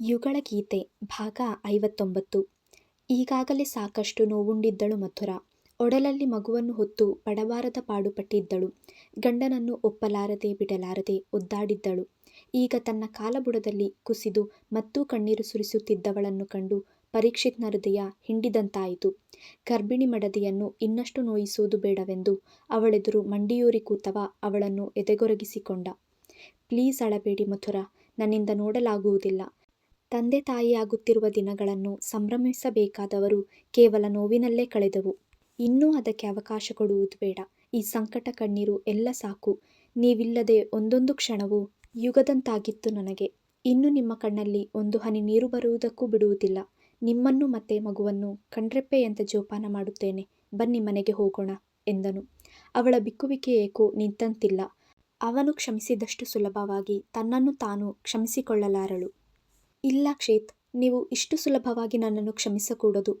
ಯುಗಳ ಗೀತೆ, ಭಾಗ ಐವತ್ತೊಂಬತ್ತು. ಈಗಾಗಲೇ ಸಾಕಷ್ಟು ನೋವುಂಡಿದ್ದಳು ಮಥುರ. ಒಡಲಲ್ಲಿ ಮಗುವನ್ನು ಹೊತ್ತು ಪಡಬಾರದ ಪಾಡುಪಟ್ಟಿದ್ದಳು. ಗಂಡನನ್ನು ಒಪ್ಪಲಾರದೆ ಬಿಡಲಾರದೆ ಒದ್ದಾಡಿದ್ದಳು. ಈಗ ತನ್ನ ಕಾಲಬುಡದಲ್ಲಿ ಕುಸಿದು ಮತ್ತೂ ಕಣ್ಣೀರು ಸುರಿಸುತ್ತಿದ್ದವಳನ್ನು ಕಂಡು ಪರೀಕ್ಷಿತ್ನ ಹೃದಯ ಹಿಂಡಿದಂತಾಯಿತು. ಗರ್ಭಿಣಿ ಮಡದಿಯನ್ನು ಇನ್ನಷ್ಟು ನೋಯಿಸುವುದು ಬೇಡವೆಂದು ಅವಳೆದುರು ಮಂಡಿಯೂರಿ ಕೂತವ ಅವಳನ್ನು ಎದೆಗೊರಗಿಸಿಕೊಂಡ. ಪ್ಲೀಸ್ ಅಳಬೇಡಿ ಮಥುರ, ನನ್ನಿಂದ ನೋಡಲಾಗುವುದಿಲ್ಲ. ತಂದೆ ತಾಯಿಯಾಗುತ್ತಿರುವ ದಿನಗಳನ್ನು ಸಂಭ್ರಮಿಸಬೇಕಾದವರು ಕೇವಲ ನೋವಿನಲ್ಲೇ ಕಳೆದವು. ಇನ್ನೂ ಅದಕ್ಕೆ ಅವಕಾಶ ಕೊಡುವುದು ಬೇಡ. ಈ ಸಂಕಟ ಕಣ್ಣೀರು ಎಲ್ಲ ಸಾಕು. ನೀವಿಲ್ಲದೆ ಒಂದೊಂದು ಕ್ಷಣವೂ ಯುಗದಂತಾಗಿತ್ತು ನನಗೆ. ಇನ್ನು ನಿಮ್ಮ ಕಣ್ಣಲ್ಲಿ ಒಂದು ಹನಿ ನೀರು ಬರುವುದಕ್ಕೂ ಬಿಡುವುದಿಲ್ಲ. ನಿಮ್ಮನ್ನು ಮತ್ತೆ ಮಗುವನ್ನು ಕಣ್ರೆಪ್ಪೆಯಂತೆ ಜೋಪಾನ ಮಾಡುತ್ತೇನೆ. ಬನ್ನಿ ಮನೆಗೆ ಹೋಗೋಣ ಎಂದನು. ಅವಳ ಬಿಕ್ಕುವಿಕೆ ಏಕೋ ನಿಂತಂತಿಲ್ಲ. ಅವನು ಕ್ಷಮಿಸಿದಷ್ಟು ಸುಲಭವಾಗಿ ತನ್ನನ್ನು ತಾನು ಕ್ಷಮಿಸಿಕೊಳ್ಳಲಾರಳು. ಇಲ್ಲ ಕ್ಷೇತ್, ನೀವು ಇಷ್ಟು ಸುಲಭವಾಗಿ ನನ್ನನ್ನು ಕ್ಷಮಿಸಕೂಡದು.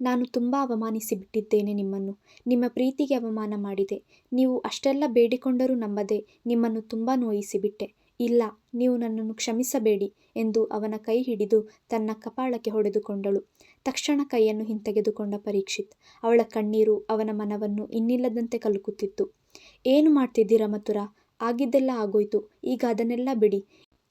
ನಾನು ತುಂಬ ಅವಮಾನಿಸಿ ಬಿಟ್ಟಿದ್ದೇನೆ ನಿಮ್ಮನ್ನು. ನಿಮ್ಮ ಪ್ರೀತಿಗೆ ಅವಮಾನ ಮಾಡಿದೆ. ನೀವು ಅಷ್ಟೆಲ್ಲ ಬೇಡಿಕೊಂಡರೂ ನಂಬದೆ ನಿಮ್ಮನ್ನು ತುಂಬ ನೋಯಿಸಿಬಿಟ್ಟೆ ಇಲ್ಲ, ನೀವು ನನ್ನನ್ನು ಕ್ಷಮಿಸಬೇಡಿ ಎಂದು ಅವನ ಕೈ ಹಿಡಿದು ತನ್ನ ಕಪಾಳಕ್ಕೆ ಹೊಡೆದುಕೊಂಡಳು. ತಕ್ಷಣ ಕೈಯನ್ನು ಹಿಂತೆಗೆದುಕೊಂಡ ಪರೀಕ್ಷಿತ್, ಅವಳ ಕಣ್ಣೀರು ಅವನ ಮನವನ್ನು ಇನ್ನಿಲ್ಲದಂತೆ ಕಲುಕುತ್ತಿತ್ತು. ಏನು ಮಾಡ್ತಿದ್ದೀರಾ ಮಥುರಾ? ಆಗಿದ್ದೆಲ್ಲ ಆಗೋಯ್ತು. ಈಗ ಅದನ್ನೆಲ್ಲ ಬಿಡಿ.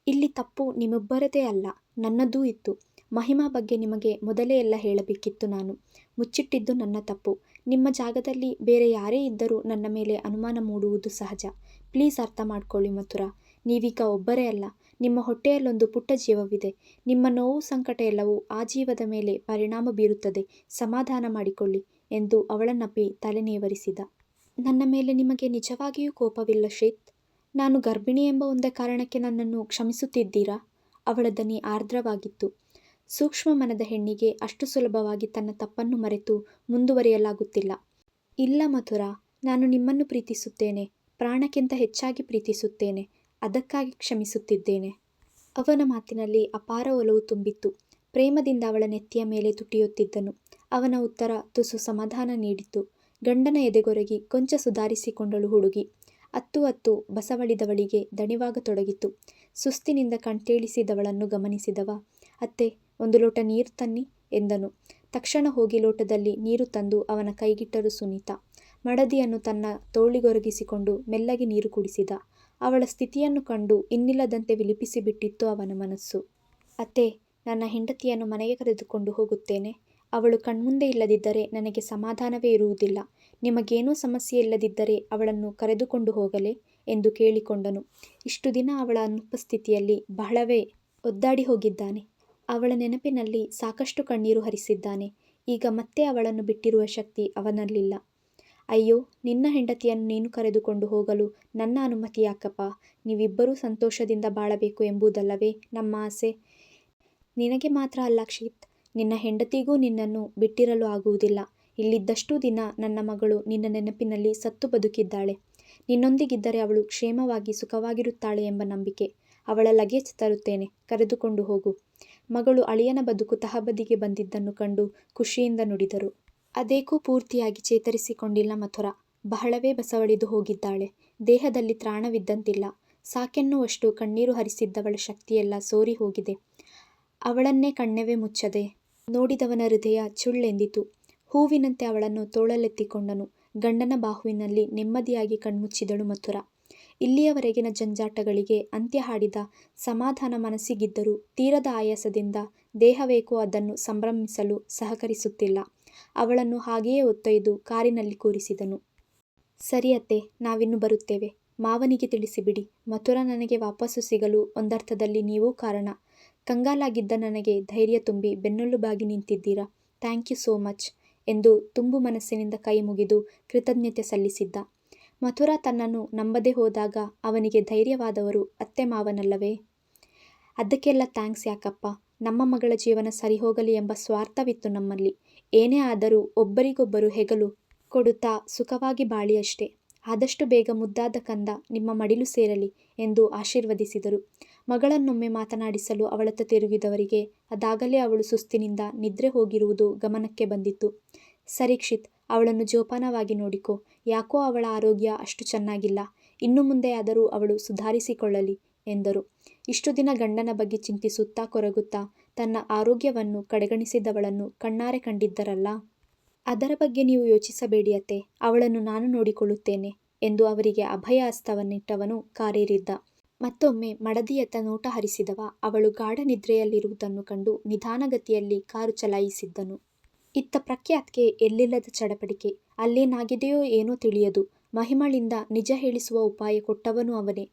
ಇಲ್ಲಿ ತಪ್ಪು ನಿಮ್ಮೊಬ್ಬರದೇ ಅಲ್ಲ. ನನ್ನದೂ ಇತ್ತು. ಮಹಿಮಾ ಬಗ್ಗೆ ನಿಮಗೆ ಮೊದಲೇ ಎಲ್ಲ ಹೇಳಬೇಕಿತ್ತು ನಾನು. ಮುಚ್ಚಿಟ್ಟಿದ್ದು ನನ್ನ ತಪ್ಪು. ನಿಮ್ಮ ಜಾಗದಲ್ಲಿ ಬೇರೆ ಯಾರೇ ಇದ್ದರೂ ನನ್ನ ಮೇಲೆ ಅನುಮಾನ ಮೂಡುವುದು ಸಹಜ. ಪ್ಲೀಸ್ ಅರ್ಥ ಮಾಡ್ಕೊಳ್ಳಿ ಮಥುರಾ. ನೀವೀಗ ಒಬ್ಬರೇ ಅಲ್ಲ. ನಿಮ್ಮ ಹೊಟ್ಟೆಯಲ್ಲೊಂದು ಪುಟ್ಟ ಜೀವವಿದೆ. ನಿಮ್ಮ ನೋವು, ಸಂಕಟ ಎಲ್ಲವೂ ಆ ಜೀವದ ಮೇಲೆ ಪರಿಣಾಮ ಬೀರುತ್ತದೆ. ಸಮಾಧಾನ ಮಾಡಿಕೊಳ್ಳಿ ಎಂದು ಅವಳನ್ನಪ್ಪಿ ತಲೆನೇವರಿಸಿದ. ನನ್ನ ಮೇಲೆ ನಿಮಗೆ ನಿಜವಾಗಿಯೂ ಕೋಪವಿಲ್ಲ ಶೇತ್. ನಾನು ಗರ್ಭಿಣಿ ಎಂಬ ಒಂದೇ ಕಾರಣಕ್ಕೆ ನನ್ನನ್ನು ಕ್ಷಮಿಸುತ್ತಿದ್ದೀರಾ? ಅವಳ ದನಿ ಆರ್ದ್ರವಾಗಿತ್ತು. ಸೂಕ್ಷ್ಮ ಮನದ ಹೆಣ್ಣಿಗೆ ಅಷ್ಟು ಸುಲಭವಾಗಿ ತನ್ನ ತಪ್ಪನ್ನು ಮರೆತು ಮುಂದುವರಿಯಲಾಗುತ್ತಿಲ್ಲ. ಇಲ್ಲ ಮಥುರಾ, ನಾನು ನಿಮ್ಮನ್ನು ಪ್ರೀತಿಸುತ್ತೇನೆ, ಪ್ರಾಣಕ್ಕಿಂತ ಹೆಚ್ಚಾಗಿ ಪ್ರೀತಿಸುತ್ತೇನೆ, ಅದಕ್ಕಾಗಿ ಕ್ಷಮಿಸುತ್ತಿದ್ದೇನೆ. ಅವನ ಮಾತಿನಲ್ಲಿ ಅಪಾರ ಒಲವು ತುಂಬಿತ್ತು. ಪ್ರೇಮದಿಂದ ಅವಳ ನೆತ್ತಿಯ ಮೇಲೆ ತುಟಿಯುತ್ತಿದ್ದನು. ಅವನ ಉತ್ತರ ತುಸು ಸಮಾಧಾನ ನೀಡಿತು ಗಂಡನ ಎದೆಗೊರಗಿ ಕೊಂಚ ಸುಧಾರಿಸಿಕೊಂಡಳು ಹುಡುಗಿ. ಅತ್ತು ಅತ್ತು ಬಸವಳಿದವಳಿಗೆ ದಣಿವಾಗತೊಡಗಿತು. ಸುಸ್ತಿನಿಂದ ಕಣ್ತೇಳಿಸಿದವಳನ್ನು ಗಮನಿಸಿದವ. ಅತ್ತೆ, ಒಂದು ಲೋಟ ನೀರು ತನ್ನಿ ಎಂದನು. ತಕ್ಷಣ ಹೋಗಿ ಲೋಟದಲ್ಲಿ ನೀರು ತಂದು ಅವನ ಕೈಗಿಟ್ಟರು ಸುನೀತಾ. ಮಡದಿಯನ್ನು ತನ್ನ ತೋಳಿಗೊರಗಿಸಿಕೊಂಡು ಮೆಲ್ಲಗೆ ನೀರು ಕುಡಿಸಿದ. ಅವಳ ಸ್ಥಿತಿಯನ್ನು ಕಂಡು ಇನ್ನಿಲ್ಲದಂತೆ ವಿಲಿಪಿಸಿಬಿಟ್ಟಿತ್ತು ಅವನ ಮನಸ್ಸು. ಅತ್ತೆ, ನನ್ನ ಹೆಂಡತಿಯನ್ನು ಮನೆಗೆ ಕರೆದುಕೊಂಡು ಹೋಗುತ್ತೇನೆ. ಅವಳು ಕಣ್ಮುಂದೆ ಇಲ್ಲದಿದ್ದರೆ ನನಗೆ ಸಮಾಧಾನವೇ ಇರುವುದಿಲ್ಲ. ನಿಮಗೇನೂ ಸಮಸ್ಯೆ ಇಲ್ಲದಿದ್ದರೆ ಅವಳನ್ನು ಕರೆದುಕೊಂಡು ಹೋಗಲೇ ಎಂದು ಕೇಳಿಕೊಂಡನು. ಇಷ್ಟು ದಿನ ಅವಳ ಅನುಪಸ್ಥಿತಿಯಲ್ಲಿ ಬಹಳವೇ ಒದ್ದಾಡಿ ಹೋಗಿದ್ದಾನೆ. ಅವಳ ನೆನಪಿನಲ್ಲಿ ಸಾಕಷ್ಟು ಕಣ್ಣೀರು ಹರಿಸಿದ್ದಾನೆ. ಈಗ ಮತ್ತೆ ಅವಳನ್ನು ಬಿಟ್ಟಿರುವ ಶಕ್ತಿ ಅವನಲ್ಲಿಲ್ಲ. ಅಯ್ಯೋ, ನಿನ್ನ ಹೆಂಡತಿಯನ್ನು ನೀನು ಕರೆದುಕೊಂಡು ಹೋಗಲು ನನ್ನ ಅನುಮತಿ ಯಾಕಪ್ಪ? ನೀವಿಬ್ಬರೂ ಸಂತೋಷದಿಂದ ಬಾಳಬೇಕು ಎಂಬುದಲ್ಲವೇ ನಮ್ಮ ಆಸೆ? ನಿನಗೆ ಮಾತ್ರ ಅಲ್ಲ ಕ್ಷಿತ್, ನಿನ್ನ ಹೆಂಡತಿಗೂ ನಿನ್ನನ್ನು ಬಿಟ್ಟಿರಲು ಆಗುವುದಿಲ್ಲ. ಇಲ್ಲಿದ್ದಷ್ಟು ದಿನ ನನ್ನ ಮಗಳು ನಿನ್ನ ನೆನಪಿನಲ್ಲಿ ಸತ್ತು ಬದುಕಿದ್ದಾಳೆ. ನಿನ್ನೊಂದಿಗಿದ್ದರೆ ಅವಳು ಕ್ಷೇಮವಾಗಿ ಸುಖವಾಗಿರುತ್ತಾಳೆ ಎಂಬ ನಂಬಿಕೆ ಅವಳ ಲಗೇಜ್ ತರುತ್ತೇನೆ, ಕರೆದುಕೊಂಡು ಹೋಗು. ಮಗಳು ಅಳಿಯನ ಬದುಕು ತಹಬದಿಗೆ ಬಂದಿದ್ದನ್ನು ಕಂಡು ಖುಷಿಯಿಂದ ನುಡಿದರು. ಅದೇಕೂ ಪೂರ್ತಿಯಾಗಿ ಚೇತರಿಸಿಕೊಂಡಿಲ್ಲ ಮಥುರ. ಬಹಳವೇ ಬಸವಳಿದು ಹೋಗಿದ್ದಾಳೆ. ದೇಹದಲ್ಲಿ ತ್ರಾಣವಿದ್ದಂತಿಲ್ಲ. ಸಾಕೆನ್ನುವಷ್ಟು ಕಣ್ಣೀರು ಹರಿಸಿದ್ದವಳ ಶಕ್ತಿಯೆಲ್ಲ ಸೋರಿ ಹೋಗಿದೆ. ಅವಳನ್ನೇ ಕಣ್ಣೆವೆ ಮುಚ್ಚದೆ ನೋಡಿದವನ ಹೃದಯ ಚುಳ್ಳೆಂದಿತು. ಹೂವಿನಂತೆ ಅವಳನ್ನು ತೋಳಲೆತ್ತಿಕೊಂಡನು. ಗಂಡನ ಬಾಹುವಿನಲ್ಲಿ ನೆಮ್ಮದಿಯಾಗಿ ಕಣ್ಮುಚ್ಚಿದಳು ಮಥುರ. ಇಲ್ಲಿಯವರೆಗಿನ ಜಂಜಾಟಗಳಿಗೆ ಅಂತ್ಯ ಹಾಡಿದ ಸಮಾಧಾನ ಮನಸ್ಸಿಗಿದ್ದರೂ ತೀರದ ಆಯಾಸದಿಂದ ದೇಹವೇಕೋ ಅದನ್ನು ಸಂಭ್ರಮಿಸಲು ಸಹಕರಿಸುತ್ತಿಲ್ಲ. ಅವಳನ್ನು ಹಾಗೆಯೇ ಒತ್ತೊಯ್ದು ಕಾರಿನಲ್ಲಿ ಕೂರಿಸಿದನು. ಸರಿಯತ್ತೆ ನಾವಿನ್ನು ಬರುತ್ತೇವೆ. ಮಾವನಿಗೆ ತಿಳಿಸಿಬಿಡಿ. ಮಥುರ ನನಗೆ ವಾಪಸ್ಸು ಸಿಗಲು ಒಂದರ್ಥದಲ್ಲಿ ನೀವೂ ಕಾರಣ. ಕಂಗಾಲಾಗಿದ್ದ ನನಗೆ ಧೈರ್ಯ ತುಂಬಿ ಬೆನ್ನೆಲುಬಾಗಿ ನಿಂತಿದ್ದೀರಾ. Thank you so much. ಎಂದು ತುಂಬು ಮನಸ್ಸಿನಿಂದ ಕೈ ಮುಗಿದು ಕೃತಜ್ಞತೆ ಸಲ್ಲಿಸಿದ್ದ. ಮಥುರಾ ತನ್ನನ್ನು ನಂಬದೇ ಹೋದಾಗ ಅವನಿಗೆ ಧೈರ್ಯವಾದವರು ಅತ್ತೆ ಮಾವನಲ್ಲವೇ? ಅದಕ್ಕೆಲ್ಲ ಥ್ಯಾಂಕ್ಸ್ ಯಾಕಪ್ಪ? ನಮ್ಮ ಮಗಳ ಜೀವನ ಸರಿ ಹೋಗಲಿ ಎಂಬ ಸ್ವಾರ್ಥವಿತ್ತು ನಮ್ಮಲ್ಲಿ. ಏನೇ ಆದರೂ ಒಬ್ಬರಿಗೊಬ್ಬರು ಹೆಗಲು ಕೊಡುತ್ತಾ ಸುಖವಾಗಿ ಬಾಳಿ ಅಷ್ಟೇ ಆದಷ್ಟು ಬೇಗ ಮುದ್ದಾದ ಕಂದ ನಿಮ್ಮ ಮಡಿಲು ಸೇರಲಿ ಎಂದು ಆಶೀರ್ವದಿಸಿದರು. ಮಗಳನ್ನೊಮ್ಮೆ ಮಾತನಾಡಿಸಲು ಅವಳತ್ತ ತಿರುಗಿದವರಿಗೆ ಅದಾಗಲೇ ಅವಳು ಸುಸ್ತಿನಿಂದ ನಿದ್ರೆ ಹೋಗಿರುವುದು ಗಮನಕ್ಕೆ ಬಂದಿತ್ತು. ಸರೀಕ್ಷಿತ್ ಅವಳನ್ನು ಜೋಪಾನವಾಗಿ ನೋಡಿಕೋ. ಯಾಕೋ ಅವಳ ಆರೋಗ್ಯ ಅಷ್ಟು ಚೆನ್ನಾಗಿಲ್ಲ. ಇನ್ನು ಮುಂದೆಯಾದರೂ ಅವಳು ಸುಧಾರಿಸಿಕೊಳ್ಳಲಿ ಎಂದರು. ಇಷ್ಟು ದಿನ ಗಂಡನ ಬಗ್ಗೆ ಚಿಂತಿಸುತ್ತಾ ಕೊರಗುತ್ತಾ ತನ್ನ ಆರೋಗ್ಯವನ್ನು ಕಡೆಗಣಿಸಿದವಳನ್ನು ಕಣ್ಣಾರೆ ಕಂಡಿದ್ದರಲ್ಲ? ಅದರ ಬಗ್ಗೆ ನೀವು ಯೋಚಿಸಬೇಡಿ ಅತ್ತೆ. ಅವಳನ್ನು ನಾನು ನೋಡಿಕೊಳ್ಳುತ್ತೇನೆ ಎಂದು ಅವರಿಗೆ ಅಭಯ ಹಸ್ತವನ್ನಿಟ್ಟವನು ಕಾರೇರಿದ್ದ. ಮತ್ತೊಮ್ಮೆ ಮಡದಿಯತ್ತ ನೋಟ ಹರಿಸಿದವ. ಅವಳು ಗಾಢ ನಿದ್ರೆಯಲ್ಲಿರುವುದನ್ನು ಕಂಡು ನಿಧಾನಗತಿಯಲ್ಲಿ ಕಾರು ಚಲಾಯಿಸಿದ್ದನು. ಇತ್ತ ಪ್ರಖ್ಯಾತ್ಗೆ ಎಲ್ಲಿಲ್ಲದ ಚಡಪಡಿಕೆ. ಅಲ್ಲೇನಾಗಿದೆಯೋ ಏನೋ ತಿಳಿಯದು. ಮಹಿಮಳಿಂದ ನಿಜ ಹೇಳಿಸುವ ಉಪಾಯ ಕೊಟ್ಟವನು ಅವನೇ.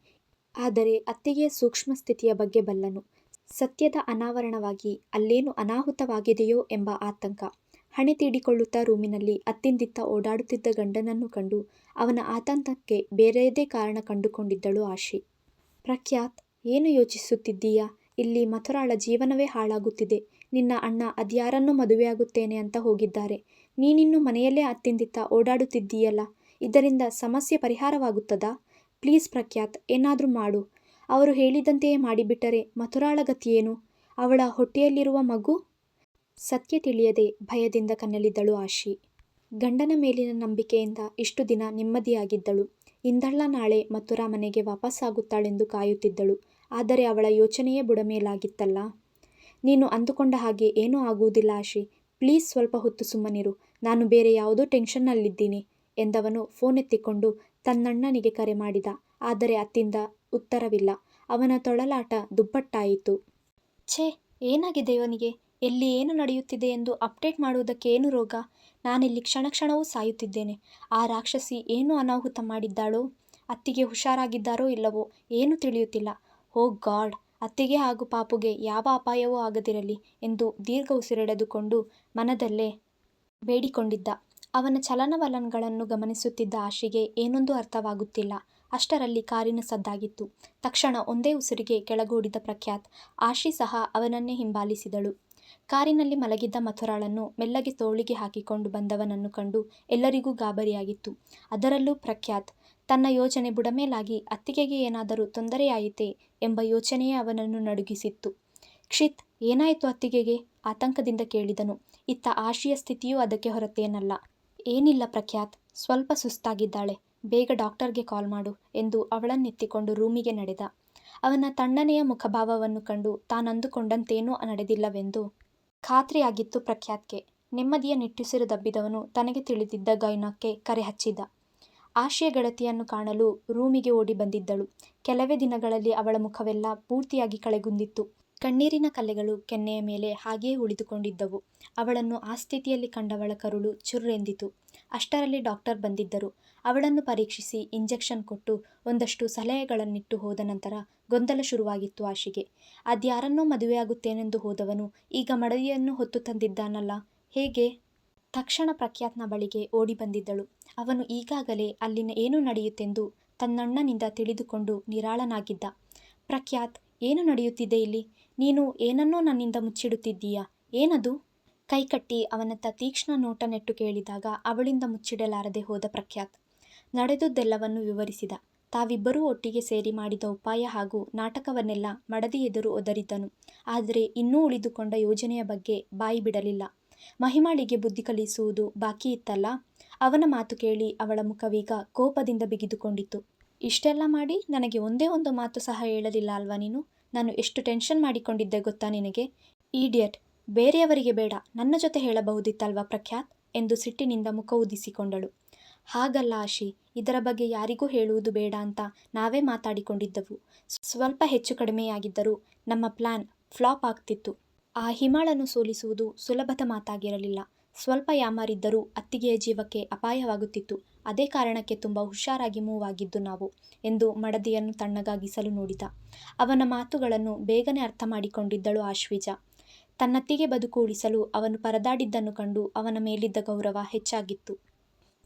ಆದರೆ ಅತ್ತಿಗೆಯ ಸೂಕ್ಷ್ಮ ಸ್ಥಿತಿಯ ಬಗ್ಗೆ ಬಲ್ಲನು. ಸತ್ಯದ ಅನಾವರಣವಾಗಿ ಅಲ್ಲೇನು ಅನಾಹುತವಾಗಿದೆಯೋ ಎಂಬ ಆತಂಕ. ಹಣೆ ತೀಡಿಕೊಳ್ಳುತ್ತಾ ರೂಮಿನಲ್ಲಿ ಅತ್ತಿಂದಿತ್ತ ಓಡಾಡುತ್ತಿದ್ದ ಗಂಡನನ್ನು ಕಂಡು ಅವನ ಆತಂಕಕ್ಕೆ ಬೇರೆಯದೇ ಕಾರಣ ಕಂಡುಕೊಂಡಿದ್ದಳು ಆಶಿ. ಪ್ರಖ್ಯಾತ್, ಏನು ಯೋಚಿಸುತ್ತಿದ್ದೀಯ? ಇಲ್ಲಿ ಮಥುರಾಳ ಜೀವನವೇ ಹಾಳಾಗುತ್ತಿದೆ. ನಿನ್ನ ಅಣ್ಣ ಅದ್ಯಾರನ್ನೋ ಮದುವೆಯಾಗುತ್ತೇನೆ ಅಂತ ಹೋಗಿದ್ದಾರೆ. ನೀನಿನ್ನು ಮನೆಯಲ್ಲೇ ಅತ್ತಿಂದಿತ್ತ ಓಡಾಡುತ್ತಿದ್ದೀಯಲ್ಲ, ಇದರಿಂದ ಸಮಸ್ಯೆ ಪರಿಹಾರವಾಗುತ್ತದಾ? ಪ್ಲೀಸ್ ಪ್ರಖ್ಯಾತ್, ಏನಾದರೂ ಮಾಡು. ಅವರು ಹೇಳಿದಂತೆಯೇ ಮಾಡಿಬಿಟ್ಟರೆ ಮಥುರಾಳ ಗತಿಯೇನು? ಅವಳ ಹೊಟ್ಟೆಯಲ್ಲಿರುವ ಮಗು? ಸತ್ಯ ತಿಳಿಯದೆ ಭಯದಿಂದ ಕನ್ನಲಿದ್ದಳು ಆಶಿ. ಗಂಡನ ಮೇಲಿನ ನಂಬಿಕೆಯಿಂದ ಇಷ್ಟು ದಿನ ನೆಮ್ಮದಿಯಾಗಿದ್ದಳು. ಇಂದಲ್ಲ ನಾಳೆ ಮಥುರಾ ಮನೆಗೆ ವಾಪಸ್ಸಾಗುತ್ತಾಳೆಂದು ಕಾಯುತ್ತಿದ್ದಳು. ಆದರೆ ಅವಳ ಯೋಚನೆಯೇ ಬುಡಮೇಲಾಗಿತ್ತಲ್ಲ. ನೀನು ಅಂದುಕೊಂಡ ಹಾಗೆ ಏನೂ ಆಗುವುದಿಲ್ಲ ಆಶಿ. ಪ್ಲೀಸ್ ಸ್ವಲ್ಪ ಹೊತ್ತು ಸುಮ್ಮನಿರು. ನಾನು ಬೇರೆ ಯಾವುದೋ ಟೆನ್ಷನ್ನಲ್ಲಿದ್ದೀನಿ ಎಂದವನು ಫೋನ್ ಎತ್ತಿಕೊಂಡು ತನ್ನಣ್ಣನಿಗೆ ಕರೆ ಮಾಡಿದ. ಆದರೆ ಅತ್ತಿಂದ ಉತ್ತರವಿಲ್ಲ. ಅವನ ತೊಳಲಾಟ ದುಪ್ಪಟ್ಟಾಯಿತು. ಛೇ, ಏನಾಗಿದೆ ಇವನಿಗೆ? ಎಲ್ಲಿ ಏನು ನಡೆಯುತ್ತಿದೆ ಎಂದು ಅಪ್ಡೇಟ್ ಮಾಡುವುದಕ್ಕೆ ಏನು ರೋಗ? ನಾನಿಲ್ಲಿ ಕ್ಷಣ ಕ್ಷಣವೂ ಸಾಯುತ್ತಿದ್ದೇನೆ. ಆ ರಾಕ್ಷಸಿ ಏನು ಅನಾಹುತ ಮಾಡಿದ್ದಾಳೋ? ಅತ್ತಿಗೆ ಹುಷಾರಾಗಿದ್ದಾರೋ ಇಲ್ಲವೋ? ಏನು ತಿಳಿಯುತ್ತಿಲ್ಲ. ಓ ಗಾಡ್, ಅತ್ತಿಗೆ ಹಾಗೂ ಪಾಪುಗೆ ಯಾವ ಅಪಾಯವೂ ಆಗದಿರಲಿ ಎಂದು ದೀರ್ಘ ಉಸಿರೆಳೆದುಕೊಂಡು ಮನದಲ್ಲೇ ಬೇಡಿಕೊಂಡಿದ್ದ. ಅವನ ಚಲನವಲನಗಳನ್ನು ಗಮನಿಸುತ್ತಿದ್ದ ಆಶಿಗೆ ಏನೊಂದು ಅರ್ಥವಾಗುತ್ತಿಲ್ಲ. ಅಷ್ಟರಲ್ಲಿ ಕಾರಿನ ಸದ್ದಾಗಿತ್ತು. ತಕ್ಷಣ ಒಂದೇ ಉಸಿರಿಗೆ ಕೆಳಗೂಡಿದ ಪ್ರಖ್ಯಾತ್. ಆಶಿ ಸಹ ಅವನನ್ನೇ ಹಿಂಬಾಲಿಸಿದಳು. ಕಾರಿನಲ್ಲಿ ಮಲಗಿದ್ದ ಮಥುರಾಳನ್ನು ಮೆಲ್ಲಗೆ ತೋಳಿಗೆ ಹಾಕಿಕೊಂಡು ಬಂದವನನ್ನು ಕಂಡು ಎಲ್ಲರಿಗೂ ಗಾಬರಿಯಾಗಿತ್ತು. ಅದರಲ್ಲೂ ಪ್ರಖ್ಯಾತ್, ತನ್ನ ಯೋಚನೆ ಬುಡಮೇಲಾಗಿ ಅತ್ತಿಗೆಗೆ ಏನಾದರೂ ತೊಂದರೆಯಾಯಿತೇ ಎಂಬ ಯೋಚನೆಯೇ ಅವನನ್ನು ನಡುಗಿಸಿತ್ತು. ಕ್ಷಿತ್, ಏನಾಯಿತು ಅತ್ತಿಗೆಗೆ? ಆತಂಕದಿಂದ ಕೇಳಿದನು. ಇತ್ತ ಆಶಿಯ ಸ್ಥಿತಿಯೂ ಅದಕ್ಕೆ ಹೊರತೇನಲ್ಲ. ಏನಿಲ್ಲ ಪ್ರಖ್ಯಾತ್, ಸ್ವಲ್ಪ ಸುಸ್ತಾಗಿದ್ದಾಳೆ. ಬೇಗ ಡಾಕ್ಟರ್ಗೆ ಕಾಲ್ ಮಾಡು ಎಂದು ಅವಳನ್ನೆತ್ತಿಕೊಂಡು ರೂಮಿಗೆ ನಡೆದ. ಅವನ ತಣ್ಣನೆಯ ಮುಖಭಾವವನ್ನು ಕಂಡು ತಾನಂದುಕೊಂಡಂತೇನೂ ನಡೆದಿಲ್ಲವೆಂದು ಖಾತ್ರಿಯಾಗಿತ್ತು ಪ್ರಖ್ಯಾತ್ಗೆ. ನೆಮ್ಮದಿಯ ನಿಟ್ಟುಸಿರು ದಬ್ಬಿದವನು ತನಗೆ ತಿಳಿದಿದ್ದ ಗೈನಕ್ಕೆ ಕರೆ ಹಚ್ಚಿದ. ಆಶೆಯ ಗೆಳತಿಯನ್ನು ಕಾಣಲು ರೂಮಿಗೆ ಓಡಿ ಬಂದಿದ್ದಳು. ಕೆಲವೇ ದಿನಗಳಲ್ಲಿ ಅವಳ ಮುಖವೆಲ್ಲ ಪೂರ್ತಿಯಾಗಿ ಕಳೆಗುಂದಿತ್ತು. ಕಣ್ಣೀರಿನ ಕಲೆಗಳು ಕೆನ್ನೆಯ ಮೇಲೆ ಹಾಗೆಯೇ ಉಳಿದುಕೊಂಡಿದ್ದವು. ಅವಳನ್ನು ಆ ಸ್ಥಿತಿಯಲ್ಲಿ ಕಂಡವಳ ಕರುಳು ಚುರ್ರೆಂದಿತು. ಅಷ್ಟರಲ್ಲಿ ಡಾಕ್ಟರ್ ಬಂದಿದ್ದರು. ಅವಳನ್ನು ಪರೀಕ್ಷಿಸಿ ಇಂಜೆಕ್ಷನ್ ಕೊಟ್ಟು ಒಂದಷ್ಟು ಸಲಹೆಗಳನ್ನಿಟ್ಟು ಹೋದ ನಂತರ ಗೊಂದಲ ಶುರುವಾಗಿತ್ತು ಆಶಿಗೆ. ಅದ್ಯಾರನ್ನೋ ಮದುವೆಯಾಗುತ್ತೇನೆಂದು ಹೋದವನು ಈಗ ಮಡದಿಯನ್ನು ಹೊತ್ತು ತಂದಿದ್ದಾನಲ್ಲ, ಹೇಗೆ? ತಕ್ಷಣ ಪ್ರಖ್ಯಾತ್ನ ಬಳಿಗೆ ಓಡಿ ಬಂದಿದ್ದಳು. ಅವನು ಈಗಾಗಲೇ ಅಲ್ಲಿನ ಏನು ನಡೆಯುತ್ತೆಂದು ತನ್ನಣ್ಣನಿಂದ ತಿಳಿದುಕೊಂಡು ನಿರಾಳನಾಗಿದ್ದ. ಪ್ರಖ್ಯಾತ್, ಏನು ನಡೆಯುತ್ತಿದೆ ಇಲ್ಲಿ? ನೀನು ಏನನ್ನೋ ನನ್ನಿಂದ ಮುಚ್ಚಿಡುತ್ತಿದ್ದೀಯಾ? ಏನದು? ಕೈಕಟ್ಟಿ ಅವನತ್ತ ತೀಕ್ಷ್ಣ ನೋಟ ನೆಟ್ಟು ಕೇಳಿದಾಗ ಅವಳಿಂದ ಮುಚ್ಚಿಡಲಾರದೆ ಹೋದ ಪ್ರಖ್ಯಾತ್. ನಡೆದುದೆಲ್ಲವನ್ನು ವಿವರಿಸಿದ. ತಾವಿಬ್ಬರೂ ಒಟ್ಟಿಗೆ ಸೇರಿ ಮಾಡಿದ ಉಪಾಯ ಹಾಗೂ ನಾಟಕವನ್ನೆಲ್ಲ ಮಡದಿ ಎದುರು ಒದರಿದ್ದನು. ಆದರೆ ಇನ್ನೂ ಉಳಿದುಕೊಂಡ ಯೋಜನೆಯ ಬಗ್ಗೆ ಬಾಯಿ ಬಿಡಲಿಲ್ಲ. ಮಹಿಮಾಳಿಗೆ ಬುದ್ಧಿ ಕಲಿಸುವುದು ಬಾಕಿ ಇತ್ತಲ್ಲ? ಅವನ ಮಾತು ಕೇಳಿ ಅವಳ ಮುಖವೀಗ ಕೋಪದಿಂದ ಬಿಗಿದುಕೊಂಡಿತು. ಇಷ್ಟೆಲ್ಲ ಮಾಡಿ ನನಗೆ ಒಂದೇ ಒಂದು ಮಾತು ಸಹ ಹೇಳಲಿಲ್ಲ ಅಲ್ವಾ ನೀನು? ನಾನು ಎಷ್ಟು ಟೆನ್ಷನ್ ಮಾಡಿಕೊಂಡಿದ್ದೆ ಗೊತ್ತಾ ನಿನಗೆ? ಈಡಿಯಟ್, ಬೇರೆಯವರಿಗೆ ಬೇಡ. ನನ್ನ ಜೊತೆ ಹೇಳಬಹುದಿತ್ತಲ್ವಾ ಪ್ರಖ್ಯಾತ್? ಎಂದು ಸಿಟ್ಟಿನಿಂದ ಮುಖ ಉದಿಸಿಕೊಂಡಳು. ಹಾಗಲ್ಲ ಆಶಿ, ಇದರ ಬಗ್ಗೆ ಯಾರಿಗೂ ಹೇಳುವುದು ಬೇಡ ಅಂತ ನಾವೇ ಮಾತಾಡಿಕೊಂಡಿದ್ದವು. ಸ್ವಲ್ಪ ಹೆಚ್ಚು ಕಡಿಮೆಯಾಗಿದ್ದರೂ ನಮ್ಮ ಪ್ಲಾನ್ ಫ್ಲಾಪ್ ಆಗ್ತಿತ್ತು. ಆ ಹಿಮಾಳನ್ನು ಸೋಲಿಸುವುದು ಸುಲಭದ ಮಾತಾಗಿರಲಿಲ್ಲ. ಸ್ವಲ್ಪ ಯಾಮಾರಿದ್ದರೂ ಅತ್ತಿಗೆಯ ಜೀವಕ್ಕೆ ಅಪಾಯವಾಗುತ್ತಿತ್ತು. ಅದೇ ಕಾರಣಕ್ಕೆ ತುಂಬ ಹುಷಾರಾಗಿ ಮೂವ್ ಆಗಿದ್ದು ನಾವು ಎಂದು ಮಡದಿಯನ್ನು ತಣ್ಣಗಾಗಿಸಲು ನೋಡಿದ. ಅವನ ಮಾತುಗಳನ್ನು ಬೇಗನೆ ಅರ್ಥ ಮಾಡಿಕೊಂಡಿದ್ದಳು ಆಶ್ವಿಜ. ತನ್ನತ್ತಿಗೆ ಬದುಕು ಉಳಿಸಲು ಅವನು ಪರದಾಡಿದ್ದನ್ನು ಕಂಡು ಅವನ ಮೇಲಿದ್ದ ಗೌರವ ಹೆಚ್ಚಾಗಿತ್ತು.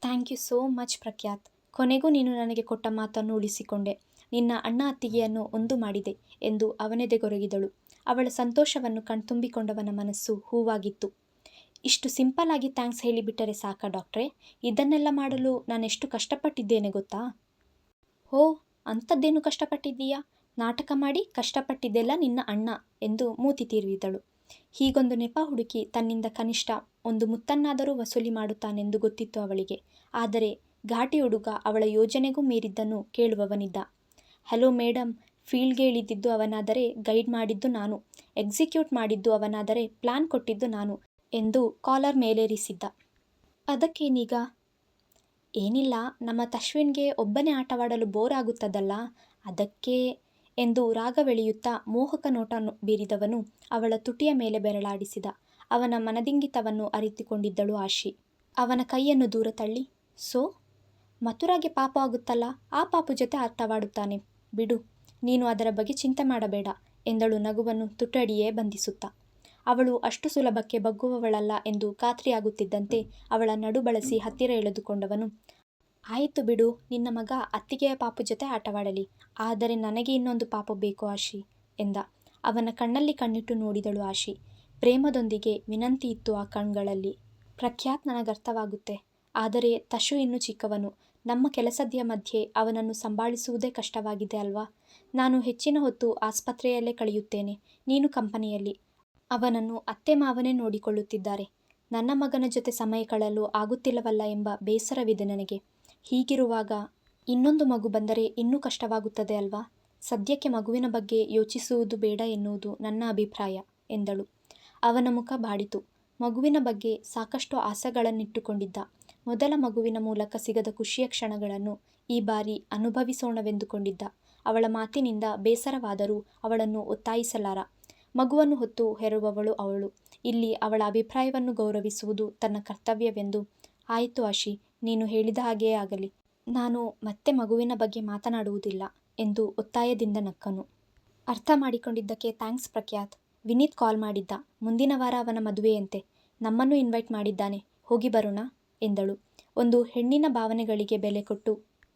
Thank you so much Prakhyat. ಕೊನೆಗೂ ನೀನು ನನಗೆ ಕೊಟ್ಟ ಮಾತನ್ನು ಉಳಿಸಿಕೊಂಡೆ. ನಿನ್ನ ಅಣ್ಣ ಅತ್ತಿಗೆಯನ್ನು ಒಂದು ಮಾಡಿದೆ ಎಂದು ಅವನೆದೆಗೊರಗಿದಳು ಅವಳ ಸಂತೋಷವನ್ನು ಕಣ್ತುಂಬಿಕೊಂಡವನ ಮನಸ್ಸು ಹೂವಾಗಿತ್ತು. ಇಷ್ಟು ಸಿಂಪಲ್ ಆಗಿ ಥ್ಯಾಂಕ್ಸ್ ಹೇಳಿಬಿಟ್ಟರೆ ಸಾಕಾ ಡಾಕ್ಟ್ರೆ? ಇದನ್ನೆಲ್ಲ ಮಾಡಲು ನಾನೆಷ್ಟು ಕಷ್ಟಪಟ್ಟಿದ್ದೇನೆ ಗೊತ್ತಾ? ಹೋ, ಅಂಥದ್ದೇನು ಕಷ್ಟಪಟ್ಟಿದ್ದೀಯಾ? ನಾಟಕ ಮಾಡಿ ಕಷ್ಟಪಟ್ಟಿದ್ದೆಲ್ಲ ನಿನ್ನ ಅಣ್ಣ ಎಂದು ಮೂತಿ ತೀರ್ವಿದಳು ಹೀಗೊಂದು ನೆಪ ಹುಡುಕಿ ತನ್ನಿಂದ ಕನಿಷ್ಠ ಒಂದು ಮುತ್ತನ್ನಾದರೂ ವಸೂಲಿ ಮಾಡುತ್ತಾನೆಂದು ಗೊತ್ತಿತ್ತು ಅವಳಿಗೆ. ಆದರೆ ಘಾಟಿ ಹುಡುಗ ಅವಳ ಯೋಜನೆಗೂ ಮೀರಿದ್ದನ್ನು ಕೇಳುವವನಿದ್ದ. ಹಲೋ ಮೇಡಮ್ ಫೀಲ್ಡ್ಗೆ ಇಳಿದಿದ್ದು ಅವನಾದರೆ ಗೈಡ್ ಮಾಡಿದ್ದು ನಾನು. ಎಕ್ಸಿಕ್ಯೂಟ್ ಮಾಡಿದ್ದು ಅವನಾದರೆ ಪ್ಲಾನ್ ಕೊಟ್ಟಿದ್ದು ನಾನು ಎಂದು ಕಾಲರ್ ಮೇಲೇರಿಸಿದ್ದ. ಅದಕ್ಕೇನೀಗ? ಏನಿಲ್ಲ, ನಮ್ಮ ತಶ್ವಿನ್ಗೆ ಒಬ್ಬನೇ ಆಟವಾಡಲು ಬೋರ್ ಆಗುತ್ತದಲ್ಲ ಅದಕ್ಕೆ ಎಂದು ರಾಗವೆಳೆಯುತ್ತಾ ಮೋಹಕ ನೋಟ ಬೀರಿದವನು ಅವಳ ತುಟಿಯ ಮೇಲೆ ಬೆರಳಾಡಿಸಿದ. ಅವನ ಮನದಿಂಗಿತವನ್ನು ಅರಿತುಕೊಂಡಿದ್ದಳು ಆಶಿ. ಅವನ ಕೈಯನ್ನು ದೂರ ತಳ್ಳಿ, ಸೋ, ಮಥುರಾಗೆ ಪಾಪ ಆಗುತ್ತಲ್ಲ, ಆ ಪಾಪು ಜೊತೆ ಅರ್ಥವಾಡುತ್ತಾನೆ ಬಿಡು, ನೀನು ಅದರ ಬಗ್ಗೆ ಚಿಂತೆ ಮಾಡಬೇಡ, ಎಂದಳು ನಗುವನ್ನು ತುಟಡಿಯೇ ಬಂಧಿಸುತ್ತಾ. ಅವಳು ಅಷ್ಟು ಸುಲಭಕ್ಕೆ ಬಗ್ಗುವವಳಲ್ಲ ಎಂದು ಖಾತ್ರಿಯಾಗುತ್ತಿದ್ದಂತೆ ಅವಳ ನಡು ಬಳಸಿ ಹತ್ತಿರ ಎಳೆದುಕೊಂಡವನು, ಆಯಿತು ಬಿಡು, ನಿನ್ನ ಮಗ ಅತ್ತಿಗೆಯ ಪಾಪು ಜೊತೆ ಆಟವಾಡಲಿ, ಆದರೆ ನನಗೆ ಇನ್ನೊಂದು ಪಾಪ ಬೇಕು ಆಶಿ, ಎಂದ. ಅವನ ಕಣ್ಣಲ್ಲಿ ಕಣ್ಣಿಟ್ಟು ನೋಡಿದಳು ಆಶಿ. ಪ್ರೇಮದೊಂದಿಗೆ ವಿನಂತಿ ಇತ್ತು ಆ ಕಣ್ಗಳಲ್ಲಿ. ಪ್ರಖ್ಯಾತ್ ನನಗರ್ಥವಾಗುತ್ತೆ. ಆದರೆ ತಶು ಇನ್ನೂ ಚಿಕ್ಕವನು. ನಮ್ಮ ಕೆಲಸದ್ಯ ಮಧ್ಯೆ ಅವನನ್ನು ಸಂಭಾಳಿಸುವುದೇ ಕಷ್ಟವಾಗಿದೆ ಅಲ್ವಾ? ನಾನು ಹೆಚ್ಚಿನ ಹೊತ್ತು ಆಸ್ಪತ್ರೆಯಲ್ಲೇ ಕಳೆಯುತ್ತೇನೆ, ನೀನು ಕಂಪನಿಯಲ್ಲಿ. ಅವನನ್ನು ಅತ್ತೆ ಮಾವನೇ ನೋಡಿಕೊಳ್ಳುತ್ತಿದ್ದಾರೆ. ನನ್ನ ಮಗನ ಜೊತೆ ಸಮಯ ಕಳೆಯಲು ಆಗುತ್ತಿಲ್ಲವಲ್ಲ ಎಂಬ ಬೇಸರವಿದೆ ನನಗೆ. ಹೀಗಿರುವಾಗ ಇನ್ನೊಂದು ಮಗು ಬಂದರೆ ಇನ್ನೂ ಕಷ್ಟವಾಗುತ್ತದೆ ಅಲ್ವಾ? ಸದ್ಯಕ್ಕೆ ಮಗುವಿನ ಬಗ್ಗೆ ಯೋಚಿಸುವುದು ಬೇಡ ಎನ್ನುವುದು ನನ್ನ ಅಭಿಪ್ರಾಯ, ಎಂದಳು. ಅವನ ಮುಖ ಬಾಡಿತು. ಮಗುವಿನ ಬಗ್ಗೆ ಸಾಕಷ್ಟು ಆಸೆಗಳನ್ನಿಟ್ಟುಕೊಂಡಿದ್ದ. ಮೊದಲ ಮಗುವಿನ ಮೂಲಕ ಸಿಗದ ಖುಷಿಯ ಕ್ಷಣಗಳನ್ನು ಈ ಬಾರಿ ಅನುಭವಿಸೋಣವೆಂದುಕೊಂಡಿದ್ದ. ಅವಳ ಮಾತಿನಿಂದ ಬೇಸರವಾದರೂ ಅವಳನ್ನು ಒತ್ತಾಯಿಸಲಾರ. ಮಗುವನ್ನು ಹೊತ್ತು ಹೆರುವವಳು ಅವಳು. ಇಲ್ಲಿ ಅವಳ ಅಭಿಪ್ರಾಯವನ್ನು ಗೌರವಿಸುವುದು ತನ್ನ ಕರ್ತವ್ಯವೆಂದು ಆಯಿತು ಆಶಿ. ನೀನು ಹೇಳಿದ ಹಾಗೆಯೇ ಆಗಲಿ. ನಾನು ಮತ್ತೆ ಮಗುವಿನ ಬಗ್ಗೆ ಮಾತನಾಡುವುದಿಲ್ಲ ಎಂದು ಒತ್ತಾಯದಿಂದ ನಕ್ಕನು. ಅರ್ಥ ಮಾಡಿಕೊಂಡಿದ್ದಕ್ಕೆ ಥ್ಯಾಂಕ್ಸ್ ಪ್ರಖ್ಯಾತ್. ವಿನೀತ್ ಕಾಲ್ ಮಾಡಿದ್ದ. ಮುಂದಿನ ವಾರ ಅವನ ಮದುವೆಯಂತೆ. ನಮ್ಮನ್ನು ಇನ್ವೈಟ್ ಮಾಡಿದ್ದಾನೆ. ಹೋಗಿ ಬರೋಣ ಎಂದಳು. ಒಂದು ಹೆಣ್ಣಿನ ಭಾವನೆಗಳಿಗೆ ಬೆಲೆ ಕೊಟ್ಟು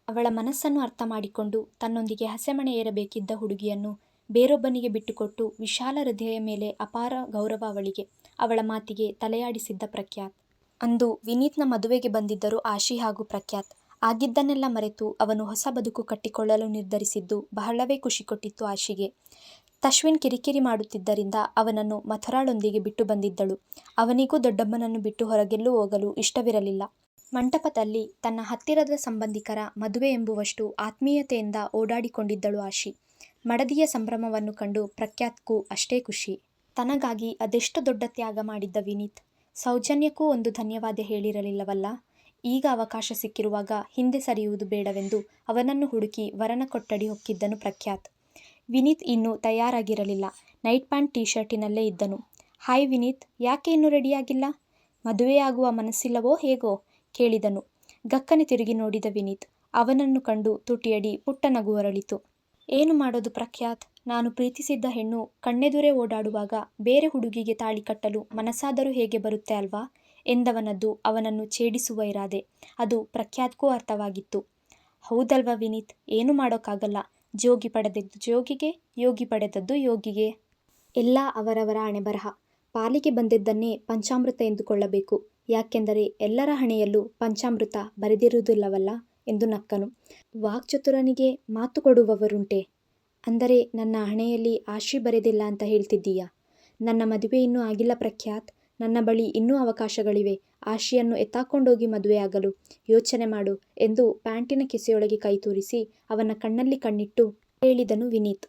ಅವಳ ಮನಸ್ಸನ್ನು ಅರ್ಥ ಮಾಡಿಕೊಂಡು ತನ್ನೊಂದಿಗೆ ಹಸೆಮಣೆ ಏರಬೇಕಿದ್ದ ಹುಡುಗಿಯನ್ನು ಬೇರೊಬ್ಬನಿಗೆ ಬಿಟ್ಟುಕೊಟ್ಟು ವಿಶಾಲ ಹೃದಯ ಮೇಲೆ ಅಪಾರ ಗೌರವ ಅವಳಿಗೆ, ಅವಳ ಮಾತಿಗೆ ತಲೆಯಾಡಿಸಿದ್ದ ಪ್ರಖ್ಯಾತ್. ಅಂದು ವಿನೀತ್ನ ಮದುವೆಗೆ ಬಂದಿದ್ದರು ಆಶಿ ಹಾಗೂ ಪ್ರಖ್ಯಾತ್ ಆಗಿದ್ದನ್ನೆಲ್ಲ ಮರೆತು ಅವನು ಹೊಸ ಬದುಕು ಕಟ್ಟಿಕೊಳ್ಳಲು ನಿರ್ಧರಿಸಿದ್ದು ಬಹಳವೇ ಖುಷಿ ಕೊಟ್ಟಿತ್ತು ಆಶಿಗೆ. ತಶ್ವಿನ್ ಕಿರಿಕಿರಿ ಮಾಡುತ್ತಿದ್ದರಿಂದ ಅವನನ್ನು ಮಥುರಾಳೊಂದಿಗೆ ಬಿಟ್ಟು ಬಂದಿದ್ದಳು. ಅವನಿಗೂ ದೊಡ್ಡಮ್ಮನನ್ನು ಬಿಟ್ಟು ಹೊರಗೆಲ್ಲೂ ಹೋಗಲು ಇಷ್ಟವಿರಲಿಲ್ಲ. ಮಂಟಪದಲ್ಲಿ ತನ್ನ ಹತ್ತಿರದ ಸಂಬಂಧಿಕರ ಮದುವೆ ಎಂಬುವಷ್ಟು ಆತ್ಮೀಯತೆಯಿಂದ ಓಡಾಡಿಕೊಂಡಿದ್ದಳು ಆಶಿ. ಮಡದಿಯ ಸಂಭ್ರಮವನ್ನು ಕಂಡು ಪ್ರಖ್ಯಾತ್ಗೂ ಅಷ್ಟೇ ಖುಷಿ. ತನಗಾಗಿ ಅದೆಷ್ಟು ದೊಡ್ಡ ತ್ಯಾಗ ಮಾಡಿದ್ದ ವಿನೀತ್. ಸೌಜನ್ಯಕ್ಕೂ ಒಂದು ಧನ್ಯವಾದ ಹೇಳಿರಲಿಲ್ಲವಲ್ಲ? ಈಗ ಅವಕಾಶ ಸಿಕ್ಕಿರುವಾಗ ಹಿಂದೆ ಸರಿಯುವುದು ಬೇಡವೆಂದು ಅವನನ್ನು ಹುಡುಕಿ ವರನ ಕೊಠಡಿ ಹೊಕ್ಕಿದ್ದನು ಪ್ರಖ್ಯಾತ್. ವಿನೀತ್ ಇನ್ನೂ ತಯಾರಾಗಿರಲಿಲ್ಲ. ನೈಟ್ ಪ್ಯಾಂಟ್ ಟೀ ಶರ್ಟಿನಲ್ಲೇ ಇದ್ದನು. ಹಾಯ್ ವಿನೀತ್, ಯಾಕೆ ಇನ್ನೂ ರೆಡಿಯಾಗಿಲ್ಲ? ಮದುವೆಯಾಗುವ ಮನಸ್ಸಿಲ್ಲವೋ ಹೇಗೋ? ಕೇಳಿದನು. ಗಕ್ಕನೆ ತಿರುಗಿ ನೋಡಿದ ವಿನೀತ್, ಅವನನ್ನು ಕಂಡು ತುಟಿಯಡಿ ಪುಟ್ಟ ನಗು ಅರಳಿತು ಏನು ಮಾಡೋದು ಪ್ರಖ್ಯಾತ್? ನಾನು ಪ್ರೀತಿಸಿದ್ದ ಹೆಣ್ಣು ಕಣ್ಣೆದುರೇ ಓಡಾಡುವಾಗ ಬೇರೆ ಹುಡುಗಿಗೆ ತಾಳಿ ಕಟ್ಟಲು ಮನಸ್ಸಾದರೂ ಹೇಗೆ ಬರುತ್ತೆ ಅಲ್ವಾ? ಎಂದವನದ್ದು ಅವನನ್ನು ಛೇಡಿಸುವ ಇರಾದೆ. ಅದು ಪ್ರಖ್ಯಾತ್ಗೂ ಅರ್ಥವಾಗಿತ್ತು. ಹೌದಲ್ವಾ ವಿನೀತ್, ಏನು ಮಾಡೋಕ್ಕಾಗಲ್ಲ. ಜೋಗಿ ಪಡೆದದ್ದು ಜೋಗಿಗೆ ಯೋಗಿ ಪಡೆದದ್ದು ಯೋಗಿಗೆ. ಎಲ್ಲ ಅವರವರ ಹಣೆಬರಹ. ಪಾಲಿಗೆ ಬಂದಿದ್ದನ್ನೇ ಪಂಚಾಮೃತ ಎಂದುಕೊಳ್ಳಬೇಕು. ಯಾಕೆಂದರೆ ಎಲ್ಲರ ಹಣೆಯಲ್ಲೂ ಪಂಚಾಮೃತ ಬರೆದಿರುವುದಿಲ್ಲವಲ್ಲ ಎಂದು ನಕ್ಕನು. ವಾಕ್ಚತುರನಿಗೆ ಮಾತು ಕೊಡುವವರುಂಟೆ. ಅಂದರೆ ನನ್ನ ಹಣೆಯಲ್ಲಿ ಆಶಿ ಬರೆದಿಲ್ಲ ಅಂತ ಹೇಳ್ತಿದ್ದೀಯಾ? ನನ್ನ ಮದುವೆ ಇನ್ನೂ ಆಗಿಲ್ಲ ಪ್ರಖ್ಯಾತ್. ನನ್ನ ಬಳಿ ಇನ್ನೂ ಅವಕಾಶಗಳಿವೆ. ಆಶಿಯನ್ನು ಎತ್ತಾಕೊಂಡೋಗಿ ಮದುವೆಯಾಗಲು ಯೋಚನೆ ಮಾಡು ಎಂದು ಪ್ಯಾಂಟಿನ ಕಿಸೆಯೊಳಗೆ ಕೈ ತೋರಿಸಿ ಅವನ ಕಣ್ಣಲ್ಲಿ ಕಣ್ಣಿಟ್ಟು ಹೇಳಿದನು ವಿನೀತ್.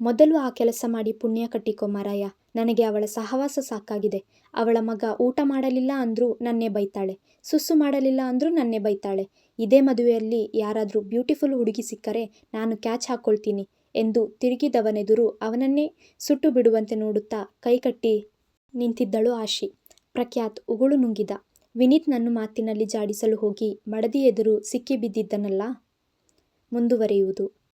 ಮೊದಲು ಆ ಕೆಲಸ ಮಾಡಿ ಪುಣ್ಯ ಕಟ್ಟಿಕೊ ಮಾರಾಯ. ನನಗೆ ಅವಳ ಸಹವಾಸ ಸಾಕಾಗಿದೆ. ಅವಳ ಮಗ ಊಟ ಮಾಡಲಿಲ್ಲ ಅಂದರೂ ನನ್ನೇ ಬೈತಾಳೆ. ಸುಸ್ಸು ಮಾಡಲಿಲ್ಲ ಅಂದರೂ ನನ್ನೇ ಬೈತಾಳೆ. ಇದೇ ಮದುವೆಯಲ್ಲಿ ಯಾರಾದರೂ ಬ್ಯೂಟಿಫುಲ್ ಹುಡುಗಿ ಸಿಕ್ಕರೆ ನಾನು ಕ್ಯಾಚ್ ಹಾಕ್ಕೊಳ್ತೀನಿ ಎಂದು ತಿರುಗಿದವನೆದುರು ಅವನನ್ನೇ ಸುಟ್ಟು ಬಿಡುವಂತೆ ನೋಡುತ್ತಾ ಕೈಕಟ್ಟಿ ನಿಂತಿದ್ದಳು ಆಶಿ. ಪ್ರಖ್ಯಾತ್ ಉಗುಳು ನುಂಗಿದ. ವಿನೀತ್ನನ್ನು ಮಾತಿನಲ್ಲಿ ಜಾಡಿಸಲು ಹೋಗಿ ಮಡದಿ ಎದುರು ಸಿಕ್ಕಿಬಿದ್ದಿದ್ದನಲ್ಲ ಮುಂದುವರಿಯುವುದು.